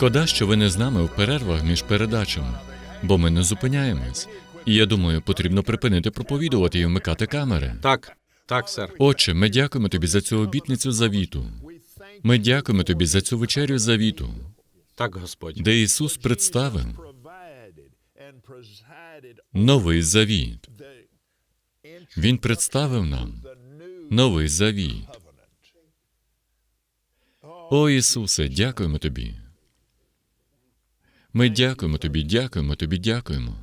Шкода, що ви не з нами в перервах між передачами, бо ми не зупиняємось. І я думаю, потрібно припинити проповідувати і вмикати камери. Так, так, сер. Отче, ми дякуємо тобі за цю обітницю завіту. Ми дякуємо тобі за цю вечерю завіту, Так, Господь. де Ісус представив новий завіт. Він представив нам новий завіт. О Ісусе, дякуємо тобі. Ми дякуємо тобі, дякуємо тобі, дякуємо.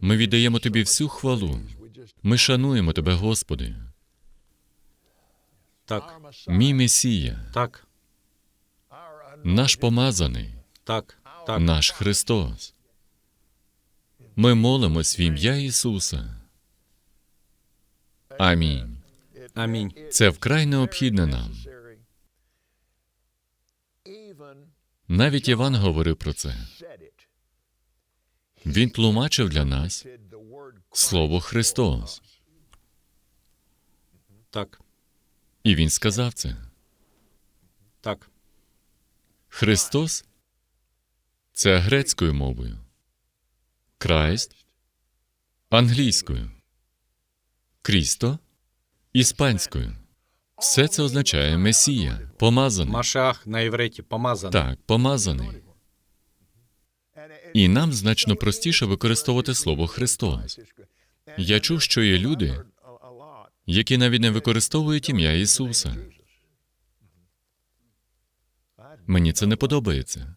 Ми віддаємо тобі всю хвалу. Ми шануємо тебе, Господи. Так, Мій Месія, так, наш помазаний, так, так. наш Христос. Ми молимось в ім'я Ісуса. Амінь. Амінь. Це вкрай необхідне нам. Навіть Іван говорив про це. Він тлумачив для нас слово Христос. Так, І він сказав це. так, Христос це грецькою мовою. Крайст англійською. Крісто іспанською. Все це означає Месія, помазаний. Машах на івриті помазаний. Так, помазаний. І нам значно простіше використовувати слово Христос. Я чув, що є люди, які навіть не використовують ім'я Ісуса. Мені це не подобається.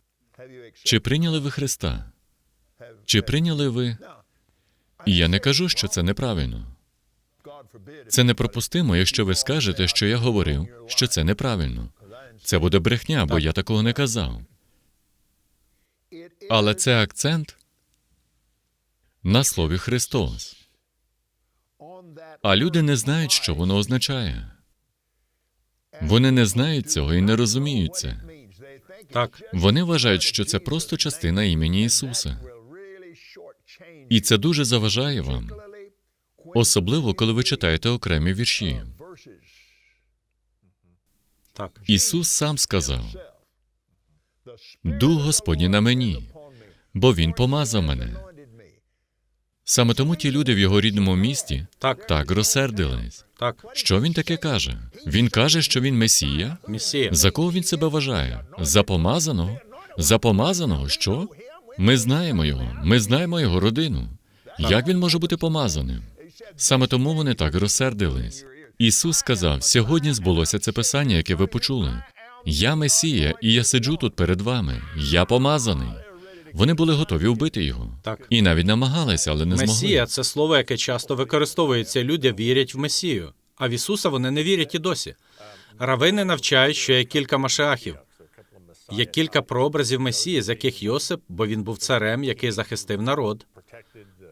Чи прийняли ви Христа? Чи прийняли ви? І я не кажу, що це неправильно. Це непропустимо, якщо ви скажете, що я говорив, що це неправильно. Це буде брехня, бо я такого не казав. Але це акцент на слові Христос. А люди не знають, що воно означає. Вони не знають цього і не розуміють це. Так, Вони вважають, що це просто частина імені Ісуса. І це дуже заважає вам, особливо коли ви читаєте окремі вірші. так, Ісус сам сказав: Дух Господній на мені, бо Він помазав мене. Саме тому ті люди в його рідному місті так, так розсердились. так. Що він таке каже? Він каже, що він месія. Месія. За кого він себе вважає? За помазаного? За помазаного? Що? Ми знаємо його. Ми знаємо його родину. Як він може бути помазаним? Саме тому вони так розсердились. Ісус сказав: сьогодні збулося це писання, яке ви почули. Я Месія, і я сиджу тут перед вами. Я помазаний. Вони були готові вбити його. Так. І навіть намагалися, але не змогли. Месія це слово, яке часто використовується. Люди вірять в Месію, а в Ісуса вони не вірять і досі. Равини навчають, що є кілька машеахів. Є кілька прообразів Месії, з яких Йосип, бо він був царем, який захистив народ.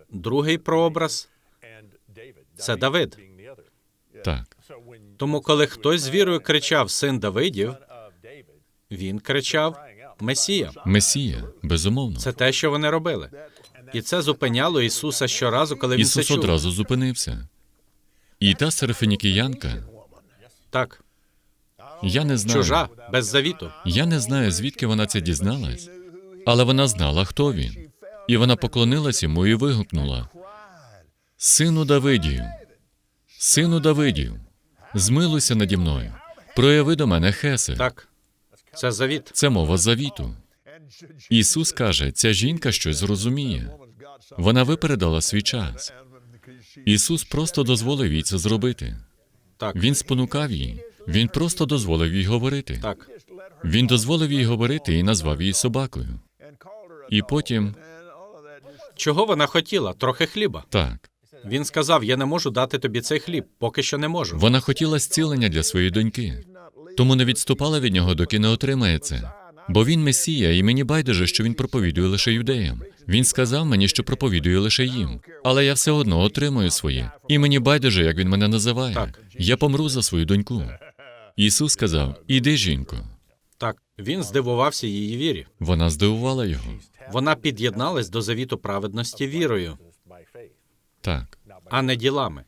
Другий прообраз це Давид. Так. Тому, коли хтось з вірою кричав Син Давидів, він кричав Месія. Месія, безумовно. Це те, що вони робили. І це зупиняло Ісуса щоразу, коли він це Ісус чув. одразу зупинився. І та серафінікіянка, Так, я не знаю. чужа, без завіту. Я не знаю, звідки вона це дізналась, Але вона знала, хто він. І вона поклонилась йому і вигукнула: Сину Давидів, сину Давидів, змилуйся наді мною. Прояви до мене хеси. Так, це завіт. Це мова завіту. Ісус каже, ця жінка щось зрозуміє. Вона випередила свій час. Ісус просто дозволив їй це зробити. Так, Він спонукав її. Він просто дозволив їй говорити. так, Він дозволив їй говорити і назвав її собакою. І потім чого вона хотіла? Трохи хліба. так. Він сказав: Я не можу дати тобі цей хліб, поки що не можу. Вона хотіла зцілення для своєї доньки, тому не відступала від нього, доки не отримає це. Бо він месія, і мені байдуже, що він проповідує лише юдеям. Він сказав мені, що проповідує лише їм. Але я все одно отримую своє. І мені байдуже, як він мене називає. Так. Я помру за свою доньку. Ісус сказав: Іди, жінко. Так, він здивувався її вірі. Вона здивувала його. Вона під'єдналась до завіту праведності вірою, Так. а не ділами.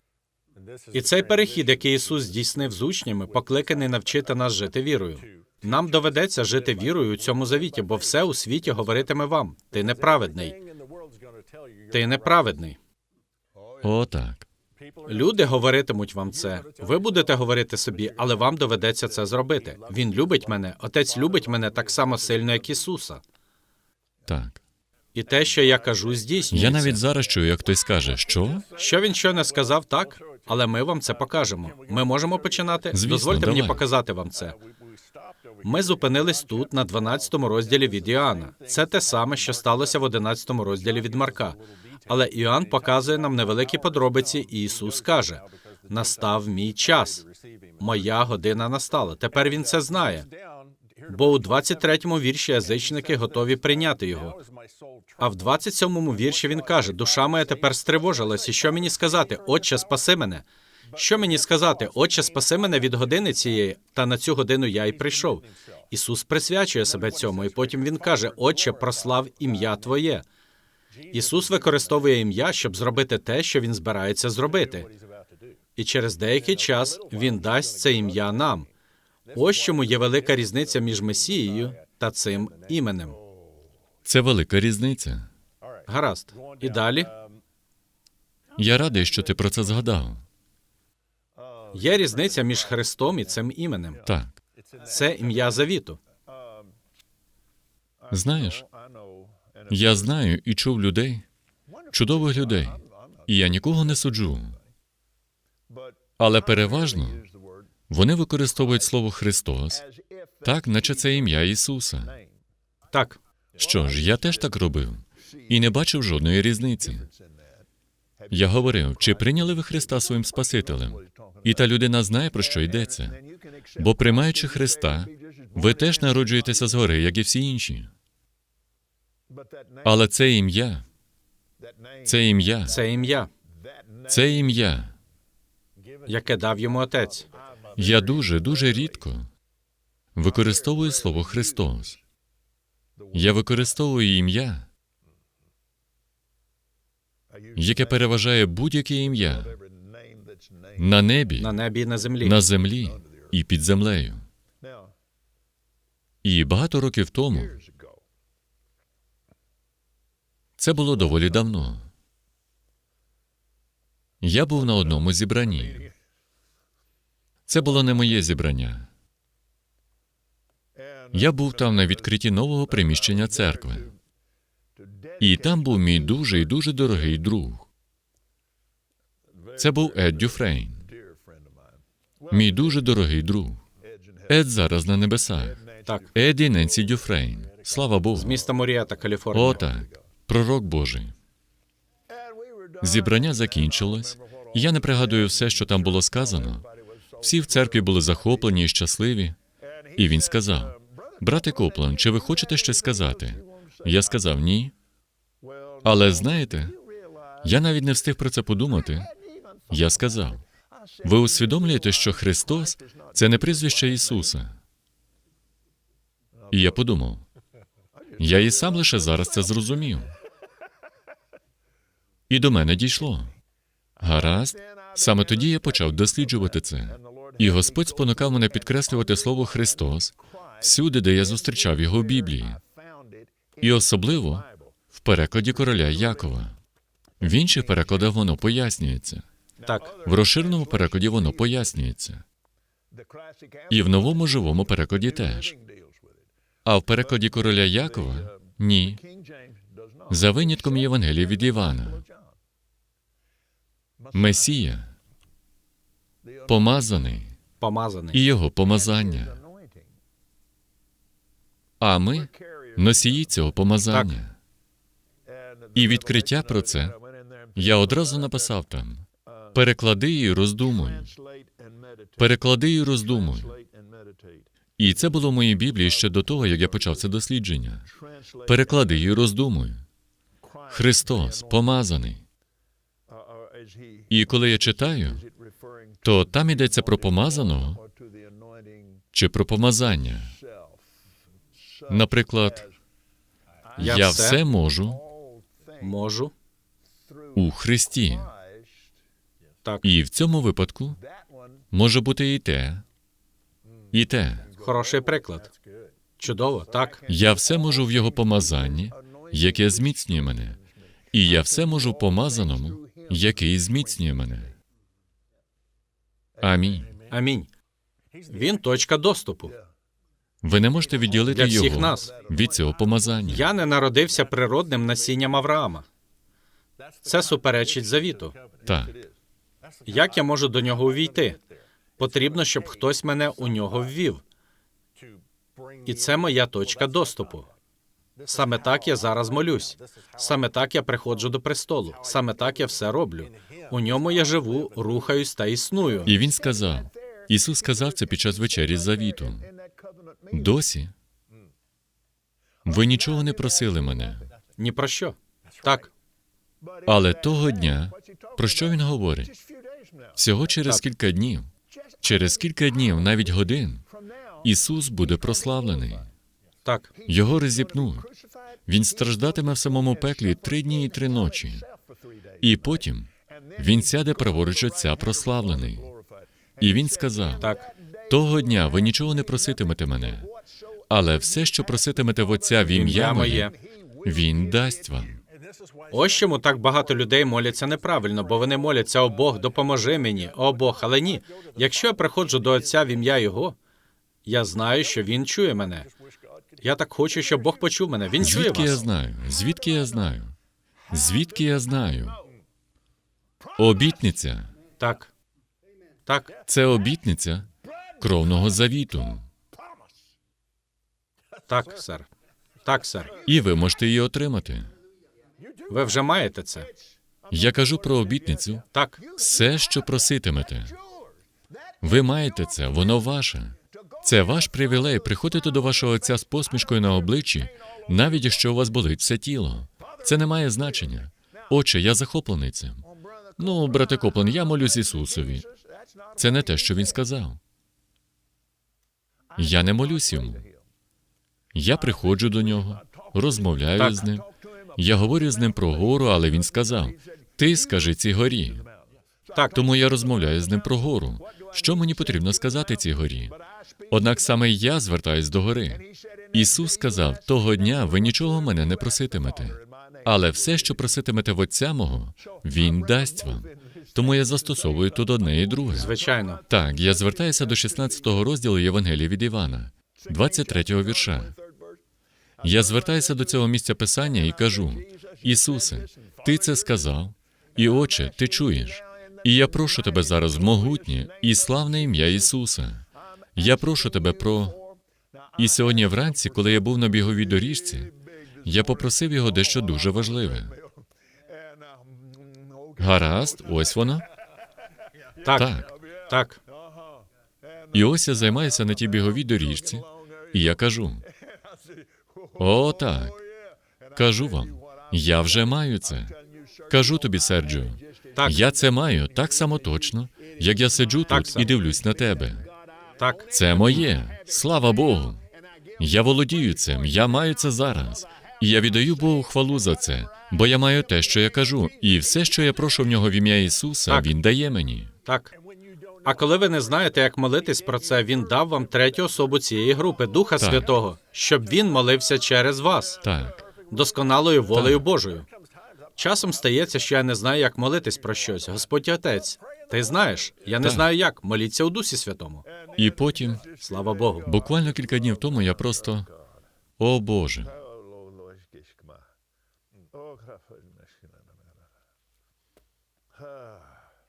І цей перехід, який Ісус здійснив з учнями, покликаний навчити нас жити вірою. Нам доведеться жити вірою у цьому завіті, бо все у світі говоритиме вам: ти неправедний, ти неправедний. О, так. Люди говоритимуть вам це. Ви будете говорити собі, але вам доведеться це зробити. Він любить мене, отець любить мене так само сильно, як Ісуса. Так. І те, що я кажу, здійснюється. Я навіть зараз чую, як хтось каже, що? Що він що не сказав, так, але ми вам це покажемо. Ми можемо починати. Звісно, Дозвольте мені показати вам це. Ми зупинились тут на 12 розділі від Іоанна. Це те саме, що сталося в 11 розділі від Марка. Але Іоанн показує нам невеликі подробиці, і Ісус каже: настав мій час. Моя година настала. Тепер він це знає. Бо у 23-му вірші язичники готові прийняти його. А в 27-му вірші він каже: Душа моя тепер стривожилась, і що мені сказати? Отче, спаси мене. Що мені сказати? Отче, спаси мене від години цієї, та на цю годину я й прийшов. Ісус присвячує себе цьому, і потім він каже: Отче, прослав ім'я Твоє. Ісус використовує ім'я, щоб зробити те, що він збирається зробити. І через деякий час він дасть це ім'я нам. Ось чому є велика різниця між Месією та цим іменем. Це велика різниця. Гаразд. І далі Я радий, що ти про це згадав. є різниця між Христом і цим іменем. Так. Це ім'я завіту. Знаєш, я знаю і чув людей, чудових людей, і я нікого не суджу. Але переважно вони використовують слово Христос так, наче це ім'я Ісуса. Так, Що ж, я теж так робив і не бачив жодної різниці. Я говорив, чи прийняли ви Христа своїм Спасителем? І та людина знає, про що йдеться. Бо приймаючи Христа, ви теж народжуєтеся згори, як і всі інші. Але це ім'я, це ім'я, це ім'я, це ім'я. яке дав йому отець. Я дуже, дуже рідко використовую слово Христос. Я використовую ім'я, яке переважає будь-яке ім'я на небі, На небі і на землі. на землі і під землею. І багато років тому це було доволі давно. Я був на одному зібранні. Це було не моє зібрання. Я був там на відкритті нового приміщення церкви. І там був мій дуже і дуже дорогий друг. Це був Ед Дюфрейн. Мій дуже дорогий друг. Ед зараз на небесах. Так, Ед і Ненсі Дюфрейн. Слава Богу. з міста Муріата, Каліфорнія. О, так. Пророк Божий. Зібрання закінчилось. Я не пригадую все, що там було сказано. Всі в церкві були захоплені і щасливі. І він сказав: Брате Коплан, чи ви хочете щось сказати? Я сказав ні. Але знаєте, я навіть не встиг про це подумати. Я сказав: ви усвідомлюєте, що Христос це не прізвище Ісуса. І я подумав, я і сам лише зараз це зрозумів. І до мене дійшло. Гаразд, саме тоді я почав досліджувати це. І Господь спонукав мене підкреслювати слово Христос всюди, де я зустрічав його в Біблії. І особливо в перекладі короля Якова. В інших перекладах воно пояснюється. Так, В розширеному перекладі воно пояснюється. І в новому живому перекладі теж. А в перекладі короля Якова ні. За винятком Євангелія від Івана. Месія помазаний помазаний. і його помазання. А ми носії цього помазання. І відкриття про це я одразу написав там: переклади і роздумуй. Переклади і роздумуй. І це було в моїй Біблії ще до того, як я почав це дослідження. Переклади і роздумуй. Христос помазаний. І коли я читаю, то там йдеться про помазаного чи про помазання. Наприклад, Я я все все можу можу. у Христі. Так, І в цьому випадку може бути і те, і те. хороший приклад. Чудово, так. Я все можу в його помазанні, яке зміцнює мене. І я все можу в помазаному, який зміцнює мене. Амінь. Амінь. Він точка доступу. Ви не можете відділити Для всіх його нас. від цього помазання. Я не народився природним насінням Авраама. Це суперечить завіту. Так, Як я можу до нього увійти? Потрібно, щоб хтось мене у нього ввів. І це моя точка доступу. Саме так я зараз молюсь. Саме так я приходжу до престолу. Саме так я все роблю. У ньому я живу, рухаюсь та існую. і він сказав. Ісус сказав це під час вечері з завітом. Досі ви нічого не просили мене, Ні про що. Так, але того дня про що він говорить? Всього через Так. кілька днів, через кілька днів, навіть годин, Ісус буде прославлений. Так, Його розіпнуть. Він страждатиме в самому пеклі три дні і три ночі. І потім він сяде праворуч Отця прославлений. І він сказав: так. того дня ви нічого не проситимете мене, але все, що проситимете в Отця в ім'я моє. він дасть вам. Ось чому так багато людей моляться неправильно, бо вони моляться о Бог, допоможи мені, о Бог. Але ні. Якщо я приходжу до Отця в ім'я Його, я знаю, що Він чує мене. Я так хочу, щоб Бог почув мене. Він чує Звідки я знаю? Звідки я знаю? Звідки я знаю? Обітниця Так. Так, це обітниця кровного завіту. так, сер. Так, сер. І ви можете її отримати. Ви вже маєте це. Я кажу про обітницю. Так, Все, що проситимете. Ви маєте це, воно ваше. Це ваш привілей приходити до вашого отця з посмішкою на обличчі, навіть якщо у вас болить все тіло. Це не має значення. Отче, я захоплений цим. Ну, брате Коплен, я молюсь Ісусові. Це не те, що він сказав. Я не молюсь йому. Я приходжу до нього, розмовляю Так. з ним. Я говорю з ним про гору, але він сказав: Ти скажи цій горі. так, Тому я розмовляю з ним про гору. Що мені потрібно сказати цій горі? Однак саме я звертаюсь до гори. Ісус сказав: того дня ви нічого мене не проситимете, але все, що проситимете в Отця мого, Він дасть вам. Тому я застосовую тут одне і друге. звичайно. Так, я звертаюся до 16 розділу Євангелія від Івана, 23 вірша. Я звертаюся до цього місця писання і кажу: Ісусе, Ти це сказав, і Отче, Ти чуєш. І я прошу тебе зараз в могутнє і славне ім'я Ісуса. Я прошу тебе про. І сьогодні вранці, коли я був на біговій доріжці, я попросив його дещо дуже важливе. Гаразд, ось воно. Так, Так. так. І ось я займаюся на тій біговій доріжці, і я кажу: О, так. Кажу вам, я вже маю це. Кажу тобі, Серджо, Так, я це маю так само точно, як я сиджу Так, тут сер. і дивлюсь на тебе. Так, Це моє. Слава Богу. Я володію цим, я маю це зараз. І я віддаю Богу хвалу за це, бо я маю те, що я кажу, і все, що я прошу в нього в ім'я Ісуса, Так. Він дає мені. так. А коли ви не знаєте, як молитись про це, він дав вам третю особу цієї групи, Духа Так. Святого, щоб він молився через вас. Так. досконалою волею Божою. Часом стається, що я не знаю, як молитись про щось. Господь Отець, ти знаєш, я не Так. знаю як. Моліться у Дусі Святому. І потім, Слава Богу. буквально кілька днів тому, я просто. О Боже,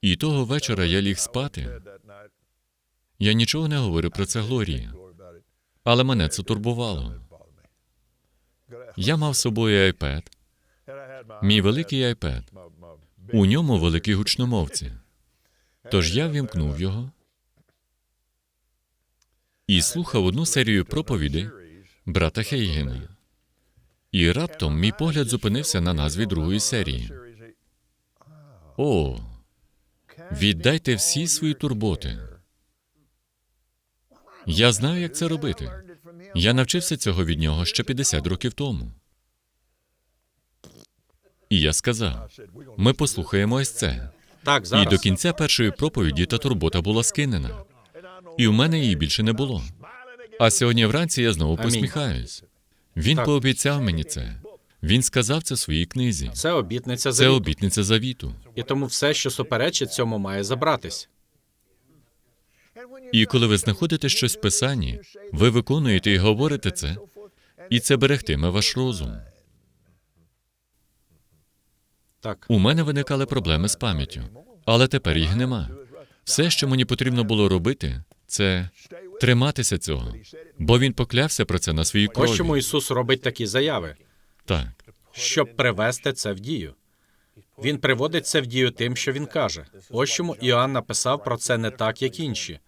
і того вечора я ліг спати. Я нічого не говорив про це Глорії, але мене це турбувало. Я мав з собою iPad, мій великий iPad. У ньому великі гучномовці. Тож я вімкнув його і слухав одну серію проповідей брата Хейгена. І раптом мій погляд зупинився на назві другої серії. О, віддайте всі свої турботи. Я знаю, як це робити. Я навчився цього від нього ще 50 років тому. І я сказав: ми послухаємо ось це. Так, І до кінця першої проповіді та турбота була скинена. І в мене її більше не було. А сьогодні вранці я знову Амінь. посміхаюсь. Він Так. пообіцяв мені це. Він сказав це в своїй книзі. Це обітниця Це обітниця завіту. І тому все, що суперечить цьому, має забратись. І коли ви знаходите щось в писанні, ви виконуєте і говорите це, і це берегтиме ваш розум. Так. У мене виникали проблеми з пам'яттю, але тепер їх нема. Все, що мені потрібно було робити, це триматися цього, бо він поклявся про це на своїй Ось чому. Ісус робить такі заяви, Так, щоб привести це в дію. Він приводить це в дію тим, що він каже. Ось чому Іоанн написав про це не так, як інші.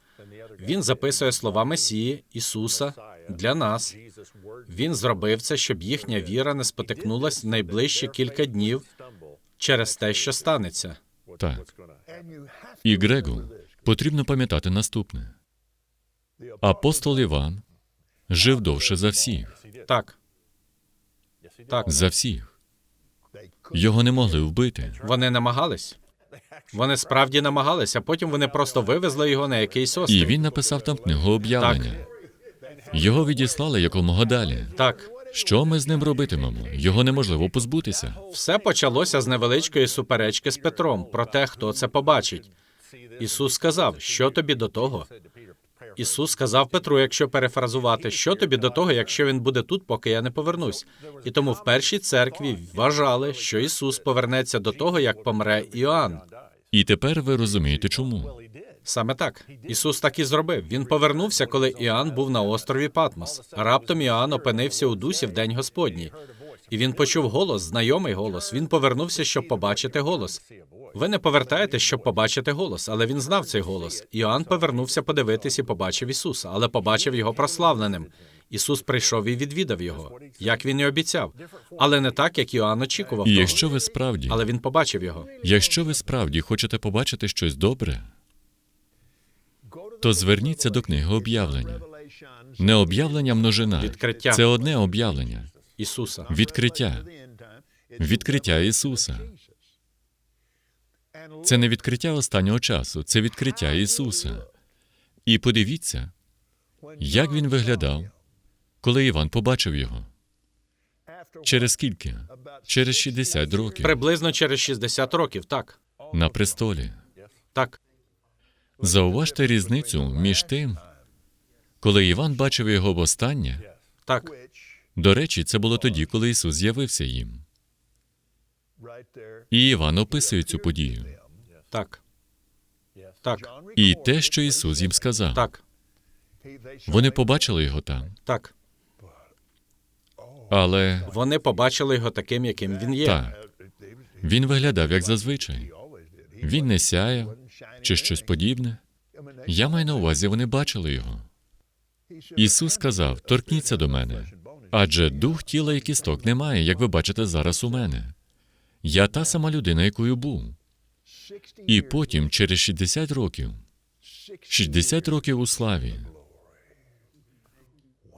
Він записує слова Месії, Ісуса для нас. Він зробив це, щоб їхня віра не спотикнулась найближчі кілька днів через те, що станеться. так. І Грегу потрібно пам'ятати наступне: апостол Іван жив довше за всіх, Так, так, за всіх. Його не могли вбити. вони намагались. Вони справді намагались, а потім вони просто вивезли його на якийсь І він написав там книгу об'явлення. Його відіслали якомога далі. Так, Що ми з ним робитимемо? Його неможливо позбутися. все почалося з невеличкої суперечки з Петром про те, хто це побачить. Ісус сказав, що тобі до того? Ісус сказав Петру, якщо перефразувати, що тобі до того, якщо він буде тут, поки я не повернусь. І тому в першій церкві вважали, що Ісус повернеться до того, як помре Іоанн. І тепер ви розумієте, чому. Саме так. Ісус так і зробив. Він повернувся, коли Іоанн був на острові Патмос. Раптом Іоанн опинився у дусі в день Господній. І він почув голос, знайомий голос. Він повернувся, щоб побачити голос. Ви не повертаєтесь, щоб побачити голос, але він знав цей голос. Іоанн повернувся подивитись і побачив Ісуса, але побачив його прославленим. Ісус прийшов і відвідав його, як він і обіцяв, але не так, як Іоанн очікував. І того. якщо ви справді, Але він побачив його. якщо ви справді хочете побачити щось добре, то зверніться до книги об'явлення. Не об'явлення множина. Відкриття. Це одне об'явлення. Ісуса. Відкриття. Відкриття Ісуса. Це не відкриття останнього часу, це відкриття Ісуса. І подивіться, як він виглядав, коли Іван побачив його. Через скільки? Через 60 років Приблизно через 60 років, так. на престолі. Так. Зауважте різницю між тим, коли Іван бачив його востаннє. Так. До речі, це було тоді, коли Ісус з'явився їм. І Іван описує цю подію. Так. Так. І те, що Ісус їм сказав. Так. Вони побачили його там, Так. але Вони побачили його таким, яким він є. так, він виглядав як зазвичай. Він не сяяв чи щось подібне. Я маю на увазі, вони бачили його. Ісус сказав: торкніться до мене, адже дух тіла і кісток немає, як ви бачите зараз у мене. Я та сама людина, якою був. І потім, через 60 років, 60 років у славі.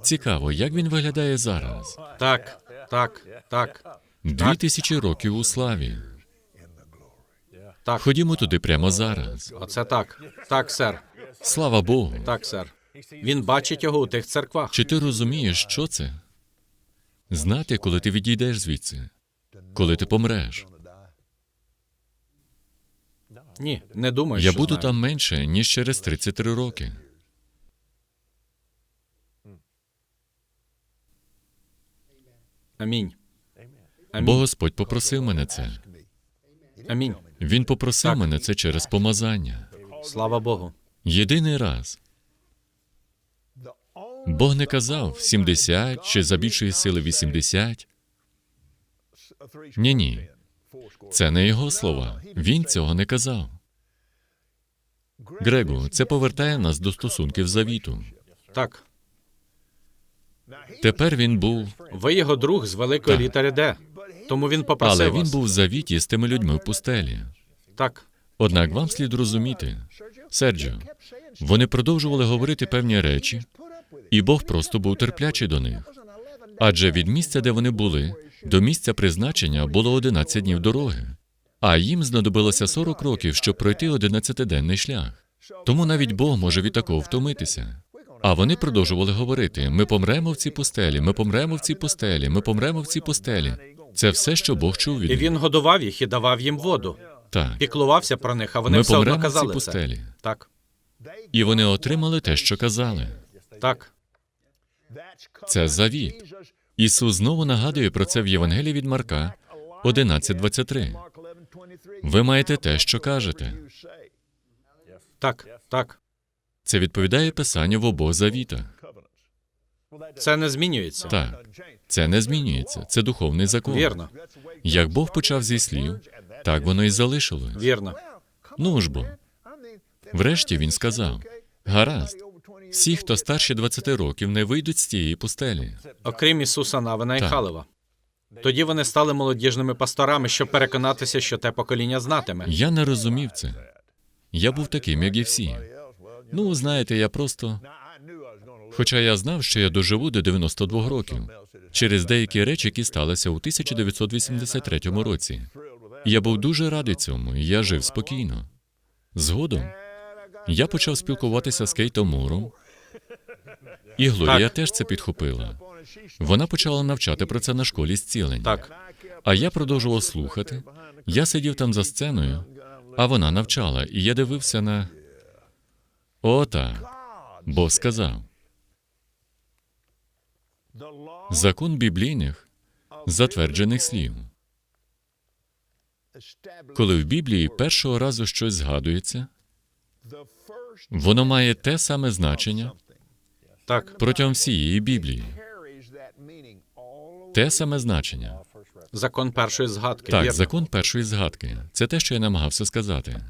Цікаво, як він виглядає зараз. Так. Так. Так. Дві тисячі років у славі. Так. Ходімо туди прямо зараз. Оце так. Так, сер. Слава Богу. Так, сер. Він бачить його у тих церквах. Чи ти розумієш, що це? Знати, коли ти відійдеш звідси, коли ти помреш. Ні, не думаю, Я що буду знаю. там менше, ніж через 33 роки. Амінь. Бо Господь попросив мене це. Амінь. Він попросив Так. мене це через помазання. Слава Богу. Єдиний раз. Бог не казав 70 чи за більшої сили 80. Ні, ні. Це не його слова. Він цього не казав. Грегу, це повертає нас до стосунків завіту. Так. Тепер він був, Ви його друг з великої літери Д. Тому він попросив але він вас. був в завіті з тими людьми в пустелі. Так. Однак вам слід розуміти, Серджіо, вони продовжували говорити певні речі, і Бог просто був терплячий до них. Адже від місця, де вони були, до місця призначення було 11 днів дороги, а їм знадобилося 40 років, щоб пройти 11-денний шлях. Тому навіть Бог може від такого втомитися. А вони продовжували говорити: ми помремо в цій пустелі, ми помремо в цій пустелі, ми помремо в цій пустелі. Це все, що Бог чув від І них. він годував їх і давав їм воду. Так, Піклувався про них, а вони ми все одно помремо в цій казали це. пустелі. Так. І вони отримали те, що казали. Так. Це завіт. Ісус знову нагадує про це в Євангелії від Марка 11.23. Ви маєте те, що кажете. Так. Так. Це відповідає Писанню в обох завітах. Це не змінюється. Так, це не змінюється. Це духовний закон. Вірно. Як Бог почав зі слів, так воно і залишилось. Вірно. Ну ж бо. Врешті він сказав: гаразд, всі, хто старші 20 років, не вийдуть з тієї пустелі. Окрім Ісуса Навина і Так. Халева. Тоді вони стали молодіжними пасторами, щоб переконатися, що те покоління знатиме. Я не розумів це. Я був таким, як і всі. Ну, знаєте, я просто. Хоча я знав, що я доживу до 92 років через деякі речі, які сталися у 1983 році. Я був дуже радий цьому, і я жив спокійно. Згодом я почав спілкуватися з Кейтом Муром, і Глорія теж це підхопила. Вона почала навчати про це на школі зцілення. Так. А я продовжував слухати. Я сидів там за сценою, а вона навчала, і я дивився на. О, так. Бог сказав: закон біблійних затверджених слів. Коли в Біблії першого разу щось згадується, воно має те саме значення Так. протягом всієї Біблії. Те саме значення. Закон першої згадки. Так, Вірно. закон першої згадки. Це те, що я намагався сказати.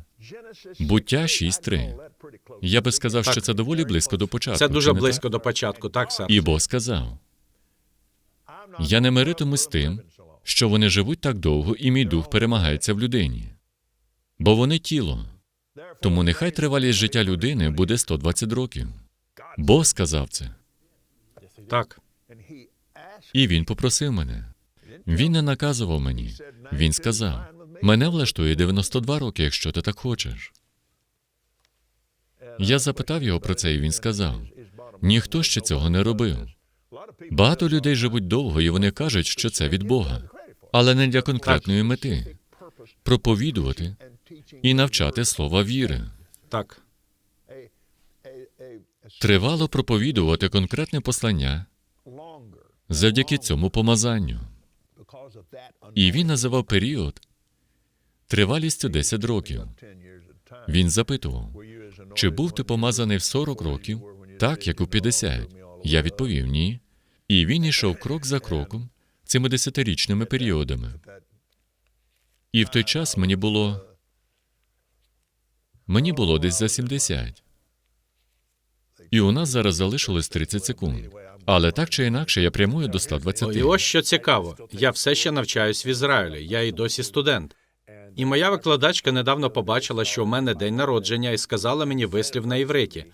Буття 6.3. Я би сказав, Так. що це доволі близько до початку. Це дуже близько так? до початку, так, сер? І Бог сказав: Я не миритимусь з тим, що вони живуть так довго, і мій дух перемагається в людині. Бо вони тіло. Тому нехай тривалість життя людини буде 120 років. Бог сказав це. Так. І він попросив мене. Він не наказував мені. Він сказав: мене влаштує 92 роки, якщо ти так хочеш. Я запитав його про це, і він сказав: ніхто ще цього не робив. Багато людей живуть довго, і вони кажуть, що це від Бога, але не для конкретної мети проповідувати і навчати слова віри. Так. Тривало проповідувати конкретне послання завдяки цьому помазанню. І він називав період тривалістю 10 років. Він запитував, чи був ти помазаний в 40 років, так як у 50? Я відповів ні. І він йшов крок за кроком цими десятирічними періодами. І в той час мені було мені було десь за 70. І у нас зараз залишилось 30 секунд. Але так чи інакше, я прямую до 120. І ось що цікаво. Я все ще навчаюсь в Ізраїлі. Я і досі студент. І моя викладачка недавно побачила, що у мене день народження, і сказала мені вислів на івриті.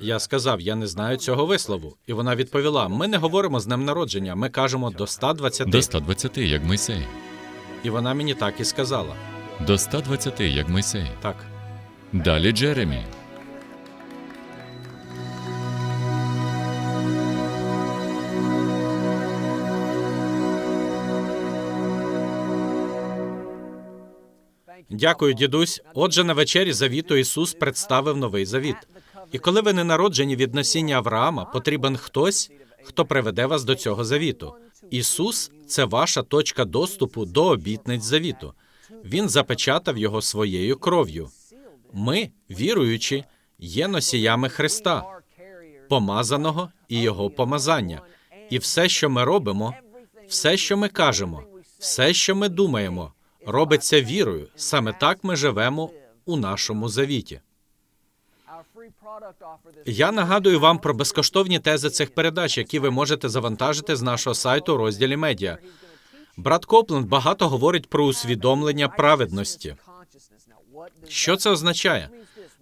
Я сказав, я не знаю цього вислову. І вона відповіла: ми не говоримо з ним народження, ми кажемо до 120. До 120, як Мойсей. І вона мені так і сказала. До 120, як Мойсей. Так. Далі Джеремі. Дякую, дідусь. Отже, на вечері завіту Ісус представив новий завіт. І коли ви не народжені від насіння Авраама, потрібен хтось, хто приведе вас до цього завіту. Ісус це ваша точка доступу до обітниць завіту. Він запечатав його своєю кров'ю. Ми, віруючі, є носіями Христа, помазаного і Його помазання. І все, що ми робимо, все, що ми кажемо, все, що ми думаємо, робиться вірою. Саме так ми живемо у нашому завіті. Я нагадую вам про безкоштовні тези цих передач, які ви можете завантажити з нашого сайту у розділі медіа. Брат Копленд багато говорить про усвідомлення праведності. Що це означає?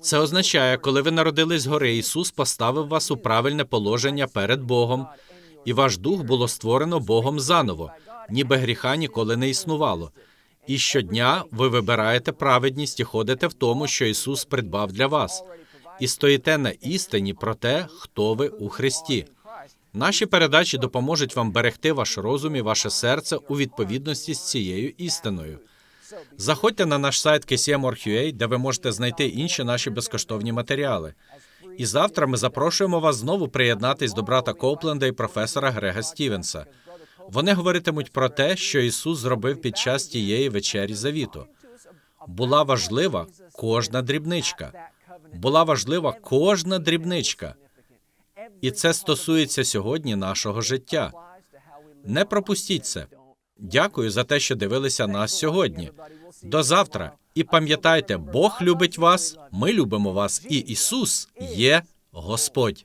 Це означає, коли ви народились згори, Ісус поставив вас у правильне положення перед Богом, і ваш дух було створено Богом заново, ніби гріха ніколи не існувало. І щодня ви вибираєте праведність і ходите в тому, що Ісус придбав для вас, і стоїте на істині про те, хто ви у Христі. Наші передачі допоможуть вам берегти ваш розум і ваше серце у відповідності з цією істиною. Заходьте на наш сайт KCM.org.ua, де ви можете знайти інші наші безкоштовні матеріали. І завтра ми запрошуємо вас знову приєднатись до брата Копленда і професора Грега Стівенса. Вони говоритимуть про те, що Ісус зробив під час тієї вечері завіту. Була важлива кожна дрібничка. Була важлива кожна дрібничка. І це стосується сьогодні нашого життя. Не пропустіть це. Дякую за те, що дивилися нас сьогодні. До завтра. І пам'ятайте, Бог любить вас, ми любимо вас, і Ісус є Господь.